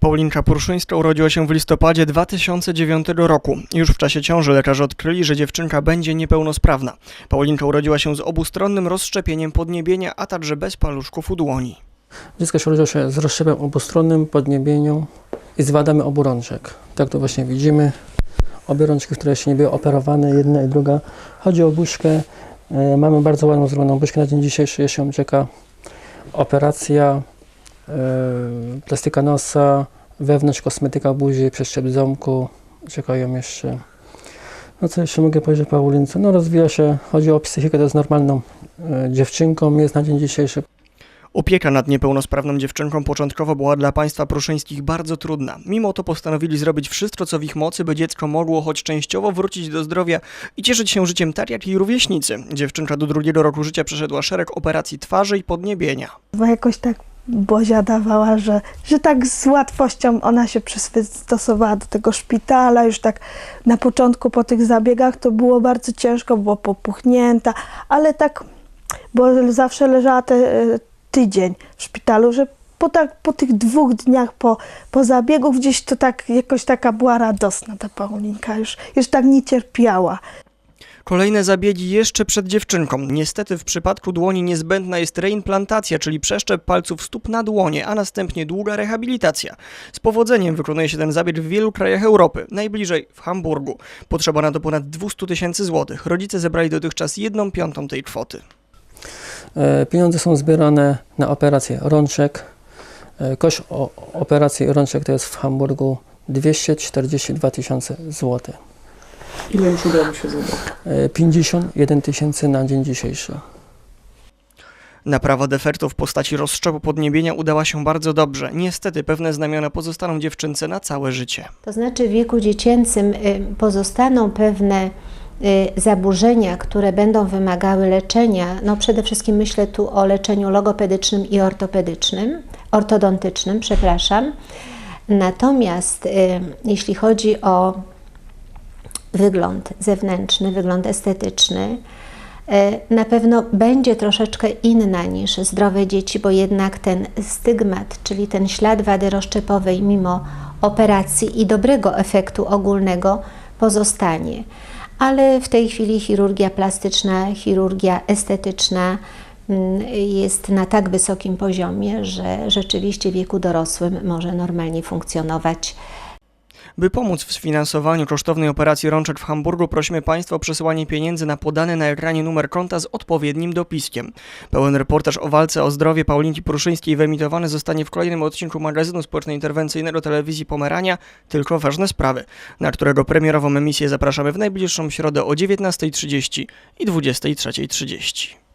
Paulinka Pruszyńska urodziła się w listopadzie 2009 roku. Już w czasie ciąży lekarze odkryli, że dziewczynka będzie niepełnosprawna. Paulinka urodziła się z obustronnym rozszczepieniem podniebienia, a także bez paluszków u dłoni. Dziecko się urodziło się z rozszczepem obustronnym, podniebieniu i z wadami obu rączek. Tak to właśnie widzimy. Obie rączki, które jeszcze nie były operowane, jedna i druga. Chodzi o buźkę. E, Mamy bardzo ładną zrobioną buźkę. Na dzień dzisiejszy jeszcze ją czeka operacja, plastyka nosa, wewnątrz kosmetyka buzi, przeszczep ząbku. Czekają jeszcze. No co jeszcze mogę powiedzieć o Paulince? No rozwija się, chodzi o psychikę, to jest normalną e, dziewczynką, jest na dzień dzisiejszy. Opieka nad niepełnosprawną dziewczynką początkowo była dla państwa pruszyńskich bardzo trudna. Mimo to postanowili zrobić wszystko, co w ich mocy, by dziecko mogło choć częściowo wrócić do zdrowia i cieszyć się życiem tak jak jej rówieśnicy. Dziewczynka do drugiego roku życia przeszedła szereg operacji twarzy i podniebienia. Bo jakoś tak Bozia dawała, że, że tak z łatwością ona się przystosowała do tego szpitala. Już tak na początku po tych zabiegach to było bardzo ciężko, było popuchnięta, ale tak, bo zawsze leżała te, e, tydzień w szpitalu, że po, tak, po tych dwóch dniach po, po zabiegu gdzieś to tak jakoś taka była radosna ta Paulinka, już, już tak nie cierpiała. Kolejne zabiegi jeszcze przed dziewczynką. Niestety w przypadku dłoni niezbędna jest reimplantacja, czyli przeszczep palców stóp na dłonie, a następnie długa rehabilitacja. Z powodzeniem wykonuje się ten zabieg w wielu krajach Europy, najbliżej w Hamburgu. Potrzeba na to ponad 200 tysięcy złotych. Rodzice zebrali dotychczas jedną piątą tej kwoty. E, Pieniądze są zbierane na operację rączek. E, Koszt operacji rączek to jest w Hamburgu 242 tysiące złotych. Ile już udało się zebrać? E, 51 tysięcy na dzień dzisiejszy. Naprawa defektu w postaci rozszczepu podniebienia udała się bardzo dobrze. Niestety pewne znamiona pozostaną dziewczynce na całe życie. To znaczy w wieku dziecięcym y, pozostaną pewne y, zaburzenia, które będą wymagały leczenia. No przede wszystkim myślę tu o leczeniu logopedycznym i ortopedycznym, ortodontycznym, przepraszam. Natomiast y, jeśli chodzi o wygląd zewnętrzny, wygląd estetyczny, y, na pewno będzie troszeczkę inna niż zdrowe dzieci, bo jednak ten stygmat, czyli ten ślad wady rozszczepowej mimo operacji i dobrego efektu ogólnego pozostanie. Ale w tej chwili chirurgia plastyczna, chirurgia estetyczna mm, jest na tak wysokim poziomie, że rzeczywiście w wieku dorosłym może normalnie funkcjonować By pomóc w sfinansowaniu kosztownej operacji rączek w Hamburgu, prosimy Państwa o przesyłanie pieniędzy na podany na ekranie numer konta z odpowiednim dopiskiem. Pełen reportaż o walce o zdrowie Paulinki Pruszyńskiej wyemitowany zostanie w kolejnym odcinku magazynu społeczno-interwencyjnego telewizji Pomerania Tylko ważne sprawy, na którego premierową emisję zapraszamy w najbliższą środę o 19.30 i 23.30.